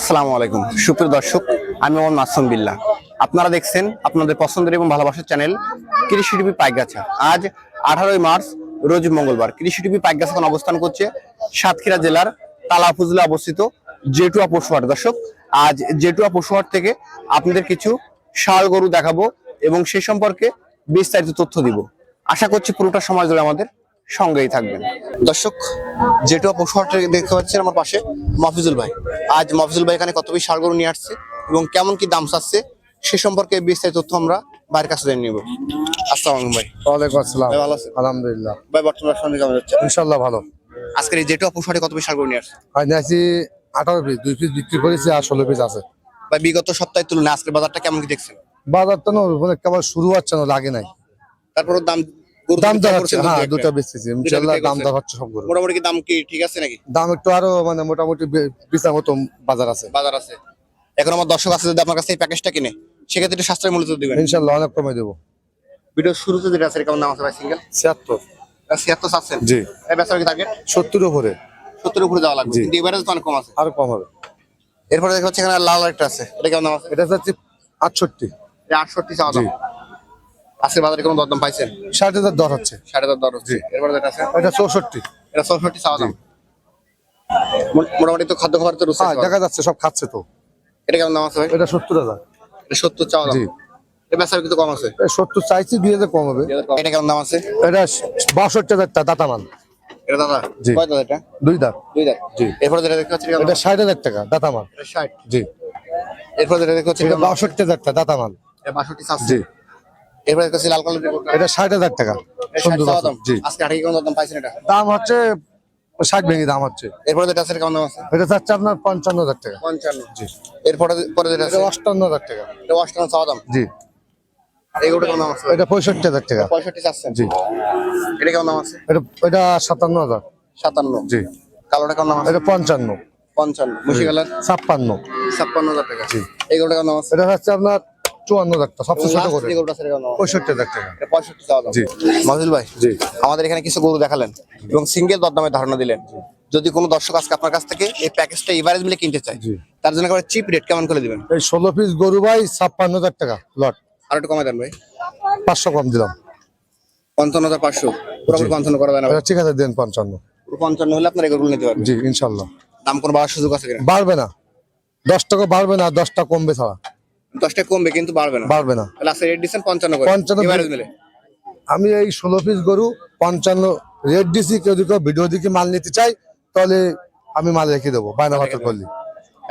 আসসালামু আলাইকুম। সুপ্রিয় দর্শক, আমি মোহাম্মদ মাসুম বিল্লাহ। আপনারা দেখছেন আপনাদের পছন্দের এবং ভালোবাসার চ্যানেল কৃষি টিভি পাইগাছা আজ আঠারোই মার্চ, রোজ মঙ্গলবার। কৃষি টিভি পাইগাছা এখন অবস্থান করছে সাতক্ষীরা জেলার তালা উপজেলা অবস্থিত জেটুয়া পশুহাট। দর্শক, আজ জেটুয়া পশুহাট থেকে আপনাদের কিছু ষাড় গরু দেখাবো এবং সে সম্পর্কে বিস্তারিত তথ্য দিব। আশা করছি পুরোটা সময় ধরে আমাদের সঙ্গেই থাকবেন। দর্শক যেটুয়া পশুহাটে দেখতে পাচ্ছেন আমার পাশে মফিজুল ভাই। আজ মফিজুল ভাই এখানে কত বেশি ষাড় গরু নিয়ে আসছে এবং কেমন কি দাম চাচ্ছে সে সম্পর্কে বিস্তারিত তথ্য আমরা বাইরের কাছে জেনে নিব। আসসালামু ভাই। ওয়ালাইকুম আসসালাম। ভালো আছেন? আলহামদুলিল্লাহ। ভাই বর্তমান সঙ্গে কেমন যাচ্ছে? ইনশাল্লাহ ভালো। আজকের এই যেটুয়া পশুহাটে কত বেশি ষাড় গরু নিয়ে আসছে? আজ আছি আঠারো পিস দুই পিস বিক্রি করেছি আর ষোলো পিস আছে। ভাই বিগত সপ্তাহের তুলনায় আজকের বাজারটা কেমন কি দেখছেন? বাজার তো না মানে কেবল শুরু হচ্ছে না লাগে নাই। তারপর দাম দাম দর হচ্ছে হ্যাঁ দুটো বেচতেছি। ইনশাল্লাহ দাম দর হচ্ছে সব গরু মোটামুটি কি দাম কি ঠিক আছে নাকি? দাম একটু আরও মানে মোটামুটি বে- মতো বাজার আছে। বাজার আছে। এখন আমার দর্শক আছে যদি আপনার কাছে এই প্যাকেজটা কিনে সেক্ষেত্রে একটু সাশ্রয় মূল্য দিবেন। ইনশাল্লাহ অনেক কমে দেবো। ভিডিও শুরুতে যেটা আছে এটা কেমন দাম আছে ভাই সিঙ্গেল ছিয়াত্তর। ছিয়াত্তর চাচ্ছেন? জি। এই বেচার কি টার্গেট সত্তর উপরে। সত্তর উপরে যাওয়া লাগবে। কিন্তু এবারে তো অনেক কম আছে। আরও কম হবে। এরপরে দেখা এখানে লাল একটা আছে। এটা কেমন দাম আছে? এটা হচ্ছে আটষট্টি। আটষট্টি চাওয়া দাম। জি। আজকের বাজারে কোনো দরদাম পাইছেন? ষাট হাজার দর হচ্ছে। সাড়ে দর দর হচ্ছে। এরপরে যেটা আছে? এটা চৌষট্টি। এটা চৌষট্টি চাওয়া দাম। মোটামুটি তো খাদ্য খাবার তো রুচি হ্যাঁ দেখা যাচ্ছে সব খাচ্ছে তো। এটা কেমন দাম আছে ভাই? এটা সত্তর হাজার। এটা সত্তর চাওয়া দাম। বেচার কিন্তু কম আছে। সত্তর চাইছি দুই হাজার কম হবে। এটা কেমন দাম আছে? এটা বাষট্টি হাজার দাতা মাল। এটা দাদা জি। কয় দাদা এটা? দুই দাঁত। দুই দাদা জি। এরপরে যেটা দেখতে পাচ্ছি এটা? ষাট হাজার টাকা দাতা মাল। ষাট। জি। এরপরে যেটা দেখতে পাচ্ছি এটা? বাষট্টি হাজার টাকা দাতা মাল। এটা বাষট্টি জি। এরপরে লাল কালার এটা ষাট হাজার টাকা। সুন্দর দাম? জি। আজকে দাম পাইছেন এটা? দাম হচ্ছে ষাট ভেঙে দাম হচ্ছে। এরপরে যেটা আছে কেমন দাম আছে? এটা চাচ্ছে আপনার পঞ্চান্ন হাজার টাকা। পঞ্চান্ন। জি। এরপরে পরে যেটা আছে? অষ্টান্ন হাজার টাকা। এটা অষ্টান্ন চাওয়া দাম? জি। এটা পঁয়ষট্টি হাজার টাকা। পঁয়ষট্টি জি। এটা কেমন দাম আছে? এটা এটা সাতান্ন হাজার। সাতান্ন। জি। কালোটা কেমন দাম আছে? এটা পঞ্চান্ন। পঞ্চান্ন। মুশি কালার ছাপ্পান্ন। ছাপ্পান্ন হাজার টাকা। জি। এগুলো কেমন দাম আছে? এটা হচ্ছে আপনার চুয়ান্ন হাজার টাকা সবচেয়ে ছোট করে? পঁয়ষট্টি হাজার টাকা পঁয়ষট্টি জি। মাহুল ভাই জি। আমাদের এখানে কিছু গরু দেখালেন এবং সিঙ্গেল দরদামের ধারণা দিলেন। যদি কোনো দর্শক আজকে আপনার কাছ থেকে এই প্যাকেজটা এভারেজ মিলে কিনতে চায় তার জন্য একেবারে চিপ রেট কেমন করে দিবেন? এই ষোলো পিস গরু ভাই ছাপ্পান্ন হাজার টাকা লট আর একটু কমে দেন ভাই। পাঁচশো কম দিলাম। পঞ্চান্ন হাজার পাঁচশো। পুরোপুরি পঞ্চান্ন করা যায় না ঠিক আছে দেন পঞ্চান্ন। পঞ্চান্ন হলে আপনার এগুলো নিতে পারবেন। জি ইনশাল্লাহ। দাম কোনো বাড়ার সুযোগ আছে কিনা? বাড়বে না। দশ টাকা বাড়বে না দশ টাকা কমবে ছাড়া। দশ টাকা কমবে কিন্তু বাড়বে না। বাড়বে না। তাহলে আজকে রেট দিচ্ছেন পঞ্চান্ন পঞ্চান্ন মিলে। আমি এই ষোলো পিস গরু পঞ্চান্ন রেট দিছি কেউ যদি ভিডিও দিকে মাল নিতে চাই তাহলে আমি মাল রেখে দেবো বায়না ভাত করলি।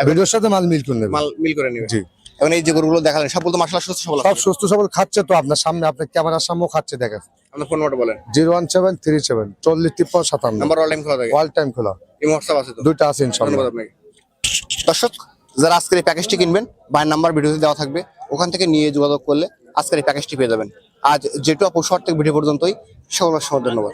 ভিডিওর সাথে মাল মিল করে নেবে। মাল মিল করে নিবে। জি। এখন এই যে গরুগুলো দেখালেন সবগুলো তো মাসালা সুস্থ সবল সব সুস্থ সবল খাচ্ছে তো আপনার সামনে আপনার ক্যামেরার সামনেও খাচ্ছে দেখেন। আপনার ফোন নাম্বার বলেন। Zero one seven three seven চল্লিশ তিপ্পান্ন সাতান্ন। নাম্বার অল টাইম খোলা থাকে। অল টাইম খোলা। এই হোয়াটসঅ্যাপ আছে তো? দুইটা আছে ইনশাল্লাহ দর্শক যারা আজকের এই প্যাকেজটি কিনবেন বাইর নাম্বার ভিডিওতে দেওয়া থাকবে, ওখান থেকে নিয়ে যোগাযোগ করলে আজকের এই প্যাকেজটি পেয়ে যাবেন। আজ যেটু পশুহাট থেকে ভিডিও পর্যন্তই সকলের সময় ধন্যবাদ।